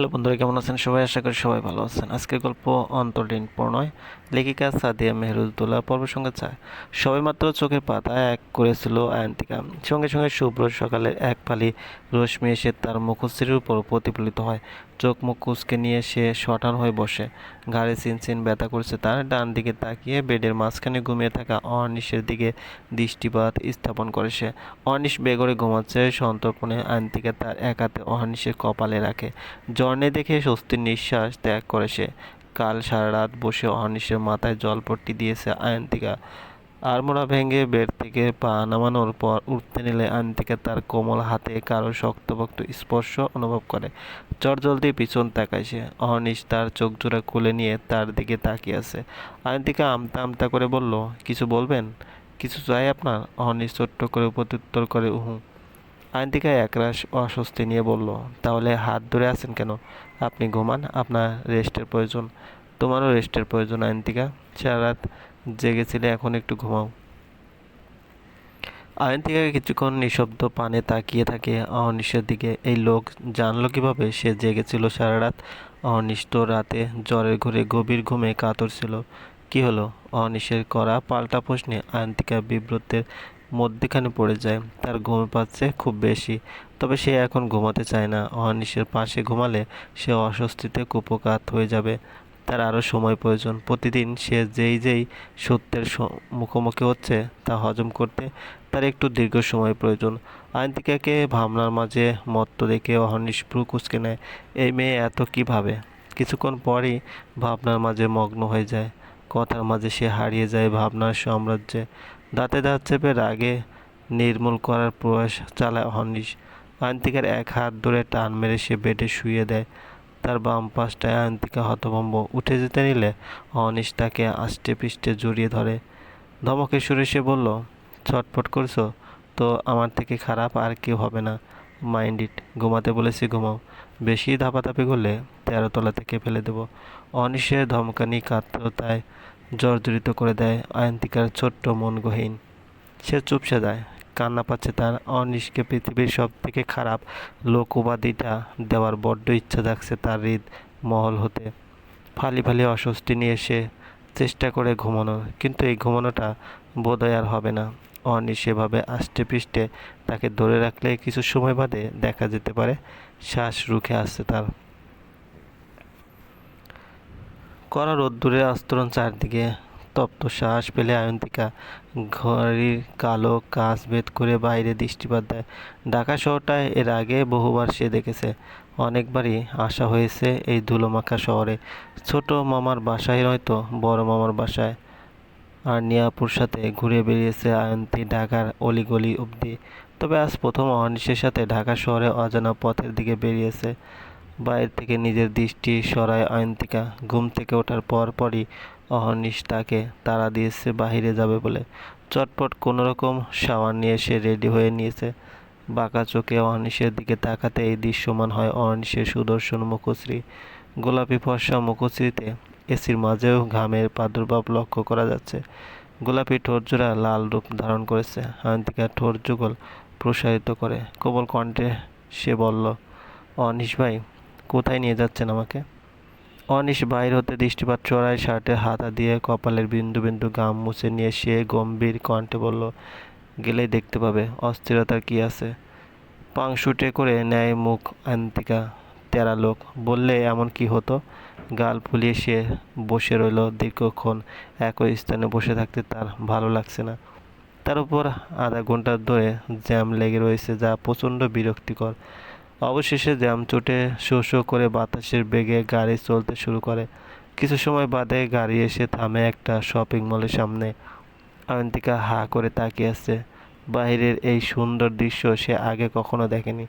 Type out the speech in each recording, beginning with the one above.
Hello বন্ধুরা, কেমন আছেন? সবাই আশা করি সবাই ভালো আছেন। আজকের গল্প অন্তর্লীন প্রণয়, লেখিকা সাদিয়া মেহরুদ্দোল্লা পর্ব সঙ্গে চায় সবে মাত্র চোখের পাতা এক করেছিল আয়ন্তিকা। সঙ্গে সঙ্গে শুভ্র সকালে এক ফালি রশ্মি এসে তার মুখশ্রীর উপর প্রতিফলিত হয়। চোখ মুখ কুচকে নিয়ে সে শটান হয়ে বসে। ঘাড়ে চিনচিন ব্যথা করছে তার। ডান দিকে তাকিয়ে বেডের মাঝখানে ঘুমিয়ে থাকা অনিশের দিকে দৃষ্টিপাত স্থাপন করে সে। অনিশ বেগরে ঘুমাচ্ছে, সন্তর্পণে আয়ন্তিকা তার এক হাতে অনিশের কপালে রাখে। জ্বর নেই দেখে স্বস্তির নিঃশ্বাস ত্যাগ করে সে। কাল সারা রাত বসে অহনিশের মাথায় জলপট্টি দিয়েছে আয়ন্তিকা। আড়মোড়া ভেঙে বেড থেকে পা নামানোর পর উঠতে নিলে আয়ন্তিকা তার কোমল হাতে কারও শক্তপোক্ত স্পর্শ অনুভব করে। জলদি পিছন তাকায় সে। অনিশ তার চোখ জোড়া খুলে নিয়ে তার দিকে তাকিয়ে আছে। আয়ন্তিকা আমতা আমতা করে বলল, কিছু বলবেন? কিছু চাই আপনার? অহনিশ ছোট্ট করে প্রত্যুত্তর করে, উহু। আয়ন্তিকা একরাশ অস্বস্তি নিয়ে বলল, তাহলে হাত ধরে আছেন কেন? আপনি ঘুমান, আপনার রেস্টের প্রয়োজন। তোমারও রেস্টের প্রয়োজন আয়ন্তিকা সারা রাত জেগেছিলে, এখন একটু ঘুমাও। আয়ন্তিকা কিছুক্ষণ নিঃশব্দ পানে তাকিয়ে থাকে অনিশের দিকে। এই লোক জানলো কীভাবে সে জেগেছিল সারা রাত। অনিশ তো রাতে জ্বরের ঘরে গভীর ঘুমে কাতর ছিল। কি হলো? অনিশের করা পাল্টা প্রশ্নে আয়ন্তিকা বিব্রতের মধ্যেখানে পড়ে যায়। তার ঘুম পাচ্ছে খুব বেশি, তবে সে এখন ঘুমাতে চায় না। অনিশের পাশে ঘুমালে সে অস্বস্তিতে কুপকাত হয়ে যাবে। তার আরও সময় প্রয়োজন। প্রতিদিন সে যেই যেই সত্যের মুখোমুখি হচ্ছে তা হজম করতে তার একটু দীর্ঘ সময় প্রয়োজন। আয়ন্তিকাকে ভাবনার মাঝে মত্ত দেখে অহর্নিশ ভ্রু কুচকে নেয়, এই মেয়ে এত কী ভাবে? কিছুক্ষণ পরই ভাবনার মাঝে মগ্ন হয়ে যায়। কথার মাঝে সে হারিয়ে যায় ভাবনার সাম্রাজ্যে। দাঁতে দাঁত চেপে রাগে নির্মূল করার প্রয়াস চালায় অহর্নিশ। আয়ন্তিকার এক হাত ধরে টান মেরে সে বেডে শুয়ে দেয়। তার বাম পাশটায় আয়ন্তিকা হতভম্ব। উঠে যেতে নিলে অনিশ তাকে আষ্টে পৃষ্ঠে জড়িয়ে ধরে। ধমকে সুরে সে বলল, ছটফট করছ? তো আমার থেকে খারাপ আর কেউ হবে না। Mind it. ঘুমাতে বলেছি, ঘুমাও। বেশি ধাপাধাপি করলে তেরোতলা থেকে ফেলে দেবো। অনিশের ধমকানি কাতরতায় জর্জরিত করে দেয় আয়ন্তিকার ছোট্ট মন গহীন। সে চুপসে যায়, কান্না পাচ্ছে তার। অনিশকে পৃথিবীর সব থেকে খারাপ লোক উপাধিটা দেওয়ার বড্ড ইচ্ছা জাগছে তার হৃদ মহল হতে। ফালি ফালি অস্বস্তি নিয়ে সে চেষ্টা করে ঘুমানোর, কিন্তু এই ঘুমানোটা বোধহয় আর হবে না। অনিশ সেভাবে আষ্টে পৃষ্ঠে তাকে ধরে রাখলে কিছু সময় বাদে দেখা যেতে পারে, শ্বাস রুখে আসছে তার। কড়া রোদ্দুরের আস্তরণ চারদিকে, তপ্ত শ্বাস পেলে আয়ন্তিকা। ঘড়ির কালো কাজ ভেদ করে বাইরে দৃষ্টিপাত দেয়। ঢাকা শহরটায় এর আগে বহুবার সে দেখেছে। অনেকবারই আসা হয়েছে এই ধুলোমাখা শহরে। ছোট মামার বাসায় হয়তো বড় মামার বাসায়। আর নিয়াপুর সাথে ঘুরে বেরিয়েছে আয়ন্তী ঢাকার অলিগলি অবধি। তবে আজ প্রথম অনিশের সাথে ঢাকা শহরে অজানা পথের দিকে বেরিয়েছে। বাইরে থেকে নিজের দৃষ্টি সরায় আয়ন্তিকা ঘুম থেকে ওঠার পর পরই অহর্নিশ তাকে তাড়া দিয়েছে, বাহিরে যাবে বলে। চটপট কোনো রকম শাওয়ার নিয়ে সে রেডি হয়ে নিয়েছে। বাঁকা চোখে অহর্নিশের দিকে তাকাতে এই দৃশ্যমান হয় অহর্নিশের সুদর্শন মুখশ্রী। গোলাপি ফর্সা মুখশ্রীতে এসির মাঝেও ঘামের প্রাদুর্ভাব লক্ষ্য করা যাচ্ছে। গোলাপি ঠোঁটজোড়া লাল রূপ ধারণ করেছে। আয়ন্তিকা ঠোঁট যুগল প্রসারিত করে। কোমল কণ্ঠে সে বলল অনিশ ভাই কোথায় নিয়ে যাচ্ছেন আমাকে? অনিশ বাইর হতে দৃষ্টিপাত চড়াই শার্টে হাতা দিয়ে কপালের বিন্দু বিন্দু গাম মুছে নিয়ে সে গম্ভীর কণ্ঠে বলল, গেলেই দেখতে পাবে, অস্থিরতার কি আছে? পাংশুটে করে নেয় মুখ আন্তিকা, তেরা লোক, বললে এমন কি হতো? গাল ফুলিয়ে সে বসে রইল দীর্ঘক্ষণ, একই স্থানে বসে থাকতে তার ভালো লাগছে না। তার উপর আধা ঘণ্টা ধরে জ্যাম লেগে রয়েছে যা প্রচণ্ড বিরক্তিকর। অবশেষে জ্যাম চুটে শো শো করে বাতাসের বেগে গাড়ি চলতে শুরু করে। কিছু সময় বাদে গাড়ি এসে থামে একটা শপিং মলের সামনে। অয়ন্তিকা হা করে তাকিয়ে আসছে বাহিরের এই সুন্দর দৃশ্য সে আগে কখনো দেখেনি।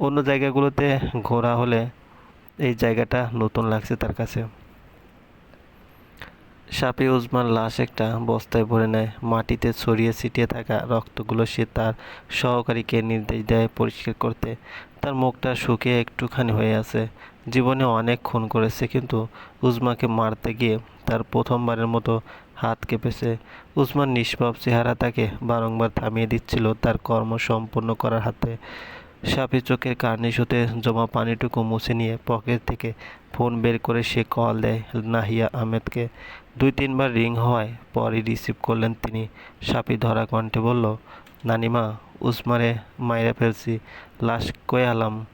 অন্য জায়গাগুলোতে ঘোরা হলে এই জায়গাটা নতুন লাগছে তার কাছে। সাপি উজমার লাশ একটা বস্তায় ভরে নেয়। মাটিতে ছড়িয়ে ছিটিয়ে থাকা রক্তগুলো সে তার সহকারীকে নির্দেশ দেয় পরিষ্কার করতে। তার মুখটা শুকিয়ে একটুখানি হয়ে আছে। জীবনে অনেক খুন করেছে, কিন্তু উজমাকে মারতে গিয়ে তার প্রথমবারের মতো হাত কেঁপেছে। উজমার নিষ্পাপ চেহারা তাকে বারংবার থামিয়ে দিচ্ছিল, তার কর্ম সম্পূর্ণ করার হাতে। সাপি চোখের কার্নিশ হতে জমা পানিটুকু মুছে নিয়ে পকেট থেকে ফোন বের করে সে কল দেয় নাহিয়া আহমেদকে। দুই তিনবার রিং হওয়ায় পরই রিসিভ করলেন তিনি। সাপি ধরা কণ্ঠে বলল, নানিমা উসমারে মাইরা ফেলছি, লাশ কয়ে আলাম?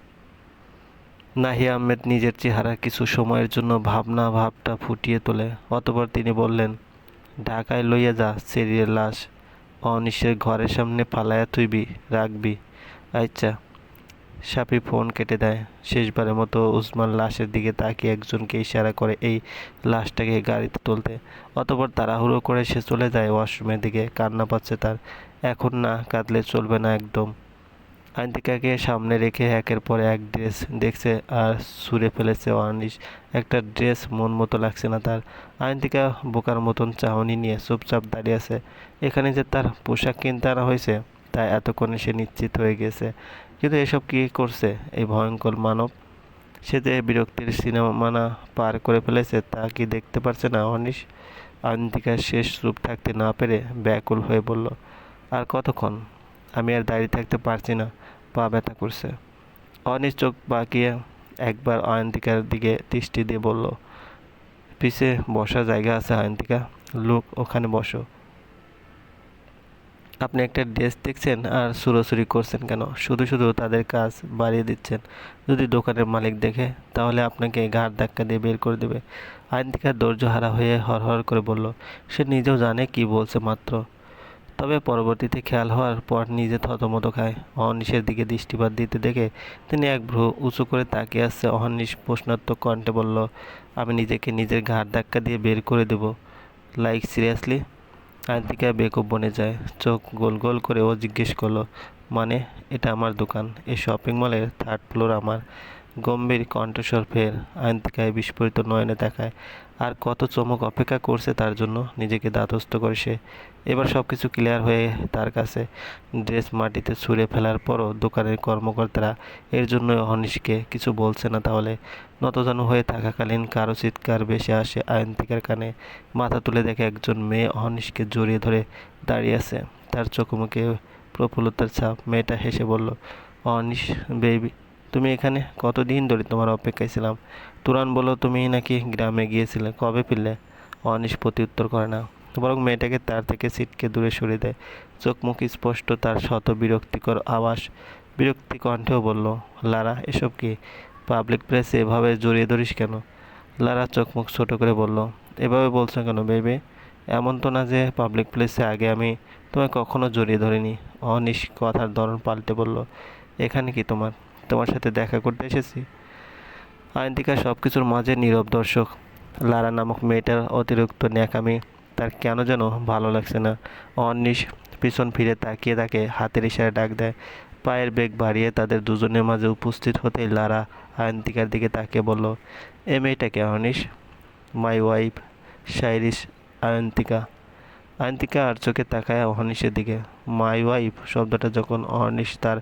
নাহিয়া আহমেদ নিজের চেহারা কিছু সময়ের জন্য ভাবনা ভাবটা ফুটিয়ে তোলে। অতপর তিনি বললেন, ঢাকায় লইয়া যা সেরিয়ে লাশ। অনিশের ঘরের সামনে ফালাইয়া তুইবি রাখবি। আচ্ছা। সাপি ফোন কেটে দেয়। শেষবারের মতো উসমান লাশের দিকে তাকিয়ে একজনকে ইশারা করে এই লাশটাকে গাড়িতে তুলতে। অতপর তাড়াহুড়ো করে সে চলে যায় ওয়াশরুমের দিকে। কান্না পাচ্ছে তার। এখন না কাঁদলে চলবে না একদম। আইন্তিকাকে সামনে রেখে একের পর এক ড্রেস দেখছে আর সুরে ফেলেছে অনিশ একটা ড্রেস মন মতো লাগছে না তার। আইন্তিকা বোকার মতন চাহনি নিয়ে চুপচাপ দাঁড়িয়ে আছে। এখানে যে তার পোশাক কিনতে আনা হয়েছে। তাই এতক্ষণে সে নিশ্চিত হয়ে গেছে। কিন্তু এসব কী করছে? এই ভয়ঙ্কর মানব? সে যে বিরক্তির সিনেমানা পার করে ফেলেছে, তা কি দেখতে পারছে না অনিশ? আন্তিকা শেষ রূপ থাকতে না পেরে ব্যাকুল হয়ে বলল, আর কতক্ষণ? আমি আর দাঁড়িয়ে থাকতে পারছি না। পা ব্যথা করছে। অনিশ চোখ বাঁকিয়ে একবার অয়ন্তিকার দিকে দৃষ্টি দিয়ে বলল, পিছে বসার জায়গা আছে অয়ন্তিকা লোক ওখানে বসো। আপনি একটা ড্রেস দেখছেন আর সুরসুরি করছেন কেন? শুধু শুধু তাদের কাজ বাড়িয়ে দিচ্ছেন। যদি দোকানের মালিক দেখে, তাহলে আপনাকে ঘাড় ধাক্কা দিয়ে বের করে দেবে। আইন থেকে ধৈর্য হারা হয়ে হরহর করে বলল, সে নিজেও জানে কি বলছে মাত্র। তবে পরবর্তীতে খেয়াল হওয়ার পর নিজে থতমত খায়। অহর্নিশের দিকে দৃষ্টিপাত দিতে দেখে তিনি এক ভ্রু উঁচু করে তাকিয়ে আসছে অহর্নিশ প্রশ্নাত্মক কণ্ঠে বলল, আমি নিজেকে নিজের ঘাড় ধাক্কা দিয়ে বের করে দেব। Like, seriously? আয়ন্তিকা বেকুব বনে যায়, চোখ গোল গোল করে ও জিজ্ঞেস করল মানে এটা আমার দোকান, এই শপিং মলের থার্ড ফ্লোর আমার। গম্ভীর কণ্ঠস্বর ফের আয়ন্তিকায় বিস্ফোরিত নয়নে দেখায় আর কত চমক অপেক্ষা করছে তার জন্য? নিজেকে দাঁতস্থ করে সে। এবার সব কিছু ক্লিয়ার হয়ে তার কাছে ড্রেস মাটিতে ছুঁড়ে ফেলার পরও দোকানের কর্মকর্তারা এর জন্য অনিশকে কিছু বলছে না তাহলে। নতজানু হয়ে থাকাকালীন কারও চিৎকার বেশি আসে আয়ন্তিকার কানে। মাথা তুলে দেখে একজন মেয়ে অনিশকে জড়িয়ে ধরে দাঁড়িয়ে আছে। তার চোখ মুখে প্রফুল্লতার ছাপ। মেয়েটা হেসে বলল অনিশ বেবি তুমি এখানে কতদিন ধরে তোমার অপেক্ষায় ছিলাম? তুরান বলো তুমি নাকি গ্রামে গিয়েছিলে, কবে ফিরলে? অনিশ উত্তর করে না। বরং মেয়েটাকে তার থেকে সিটকে দূরে সরিয়ে দেয়। চোখ মুখ স্পষ্ট তার শত বিরক্তিকর আওয়াজ। বিরক্তি কণ্ঠেও বলল, লারা, এসব কি? পাবলিক প্লেসে এভাবে জড়িয়ে ধরিস কেন? লারা চোখ মুখ ছোটো করে বলল, এভাবে বলছো কেন বেবে? এমন তো না যে পাবলিক প্লেসে আগে আমি তোমায় কখনো জড়িয়ে ধরিনি। অনিশ কথার ধরন পাল্টে বলল, এখানে কি তোমার? তোমার সাথে দেখা করতে এসেছি। আইনতিকা সব কিছুর মাঝে নীরব দর্শক। লারা নামক মেয়েটার অতিরিক্ত ন্যাকামি তার কেন যেন ভালো লাগছে না। অনিশ পিছন ফিরে তাকিয়ে তাকে হাতের ইশারায় ডাক দেয়। পায়ের বেগ বাড়িয়ে তাদের দুজনের মাঝে উপস্থিত হতেই লারা আয়ন্তিকার দিকে তাকিয়ে বলল, এ মেয়েটাকে anise? My wife, শাইরিশ, Ayantika. Ayantika আর চোখে তাকায় অহনিশের দিকে। মাই ওয়াইফ শব্দটা যখন অহর্নিশ তার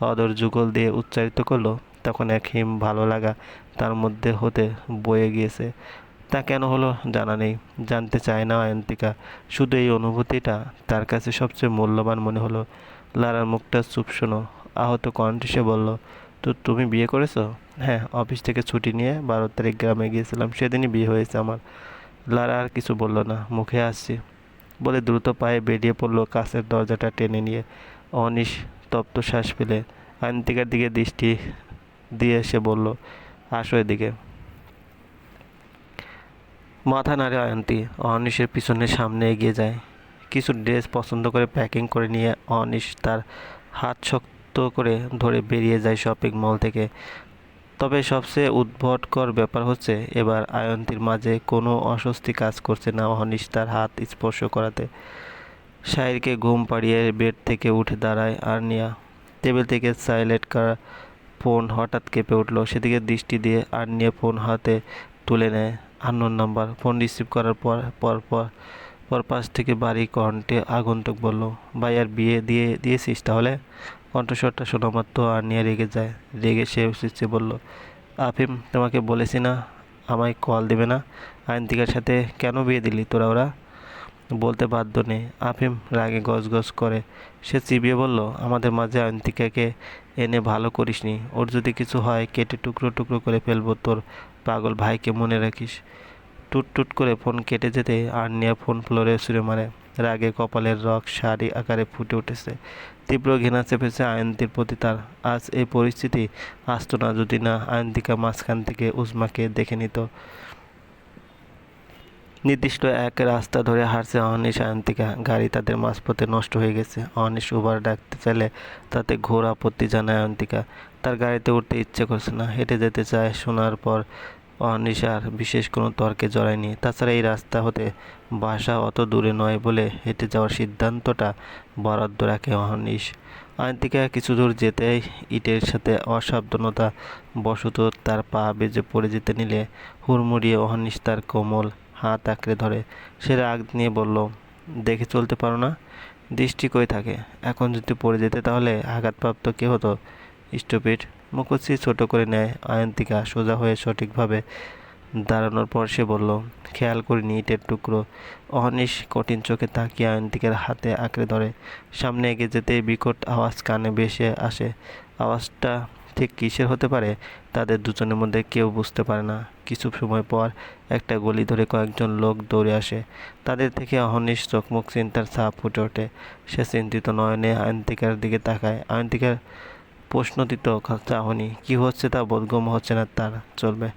অদর যুগল দিয়ে উচ্চারিত করল, তখন এক হিম ভালো লাগা তার মধ্যে হতে বয়ে গিয়েছে। তা কেন হলো জানা নেই, জানতে চায় না অয়ন্তিকা। শুধু এই অনুভূতিটা তার কাছে সবচেয়ে মূল্যবান মনে হলো। লারার মুখটা চুপ শোনো, আহত কণ্ঠে বলল, তো তুমি বিয়ে করেছ? হ্যাঁ অফিস থেকে ছুটি নিয়ে বারো তারিখ গ্রামে গিয়েছিলাম, সেদিনই বিয়ে হয়েছে আমার। লারা আর কিছু বলল না, মুখে আসছি বলে দ্রুত পায়ে বেরিয়ে পড়ল কাছের দরজাটা টেনে নিয়ে। অনিশ তপ্ত শ্বাস ফেলে আয়ন্তিকার দিকে দৃষ্টি দিয়ে এসে বলল, আসো এদিকে। মাথা নাড়ে অয়ন্তী অনিশের পিছনে সামনে এগিয়ে যায়। কিছু ড্রেস পছন্দ করে প্যাকিং করে নিয়ে অনিশ তার হাত শক্ত করে ধরে বেরিয়ে যায় শপিং মল থেকে। তবে সবচেয়ে উদ্ভটকর ব্যাপার হচ্ছে, এবার আয়ন্তীর মাঝে কোনো অস্বস্তি কাজ করছে না অনিশ তার হাত স্পর্শ করাতে। শাহিরকে ঘুম পাড়িয়ে বেড থেকে উঠে দাঁড়ায় আর নিয়া টেবিল থেকে সাইলেন্ট করা ফোন হঠাৎ কেঁপে উঠল। সেদিকে দৃষ্টি দিয়ে আর নিয়ে ফোন হাতে তুলে নেয়। Unknown number. ফোন রিসিভ করার পর পর পর পর পাশ থেকে বাড়ি কণ্ঠে আগন্তুক বলল, ভাই, আর বিয়ে দিয়ে, দিয়েছিস তাহলে? কণ্ঠস্বরটা শোনা মাত্র আর নিয়ে রেগে যায়। রেগে সে এসেছে, বলল, আফিম, তোমাকে বলেছি না, আমায় কল দেবে না। আইনতিকার সাথে কেন বিয়ে দিলি, তোরা, ওরা? বলতে বাধ্য নেই আফিম রাগে গজগজ করে। সে চিবিয়ে বলল, আমাদের মাঝে আয়ন্তিকাকে এনে ভালো করিসনি। ওর যদি কিছু হয়, কেটে টুকরো টুকরো করে ফেলব তোর পাগল ভাইকে মনে রাখিস। টুট টুট করে ফোন কেটে যেতে আর নিয়ে ফোন ফ্লোরে ছুঁড়ে মারে। রাগে কপালের রক শাড়ি আকারে ফুটে উঠেছে। তীব্র ঘৃণা চেপেছে আয়ন্তীর প্রতি তার। আজ এই পরিস্থিতি আসতো না যদি না আয়ন্তিকা মাঝখান থেকে উজমাকে দেখে নিত। নির্দিষ্ট এক রাস্তা ধরে হাঁটছে অনিশ আয়ন্তিকা গাড়ি তাদের মাঝপথে নষ্ট হয়ে গেছে। অনিশ উবার ডাকতে চাইলে তাতে ঘোর আপত্তি জানায় অয়ন্তিকা তার গাড়িতে উঠতে ইচ্ছে করছে না। হেঁটে যেতে চায় শোনার পর অনিশ আর বিশেষ কোনো তর্কে জড়ায়নি তাছাড়া এই রাস্তা হতে বাসা অত দূরে নয় বলে হেঁটে যাওয়ার সিদ্ধান্তটা বরাদ্দ রাখে অনিশ। আয়ন্তিকা কিছু দূর যেতেই ইটের সাথে অসাবধানতা বশত তার পা বেজে পড়ে যেতে নিলে হুড়মুড়িয়ে অহনিশ তার কোমল হাত আঁকড়ে ধরে। সে রাগ নিয়ে বলল, দেখে চলতে পারো না, দৃষ্টি কই থাকে? এখন যদি পড়ে যেতে তাহলে আঘাতপ্রাপ্ত কে হতো? স্টুপিড মুখশ্রী ছোট করে নেয় আয়ন্তিকা সোজা হয়ে সঠিকভাবে দাঁড়ানোর পর সে বলল, খেয়াল করিনি ইটের টুকরো। অহনিশ কঠিন চোখে তাকিয়ে আয়ন্তিকের হাতে আঁকড়ে ধরে। সামনে এগিয়ে যেতেই বিকট আওয়াজ কানে ভেসে আসে। আওয়াজটা ঠিক কিসের হতে পারে, তাদের দুজনের মধ্যে কেউ বুঝতে পারে না। কিছু সময় পর একটা গলি ধরে কয়েকজন লোক দৌড়ে আসে। তাদের থেকে অহনিশ চোখমুখ চিন্তার ছাপ ফুটে ওঠে। সে চিন্তিত নয়নে আয়ন্তিকার দিকে তাকায়। আয়ন্তিকার প্রশ্নটিত চাহনি কি হচ্ছে তা বোধগম্য হচ্ছে না তার? চলবে।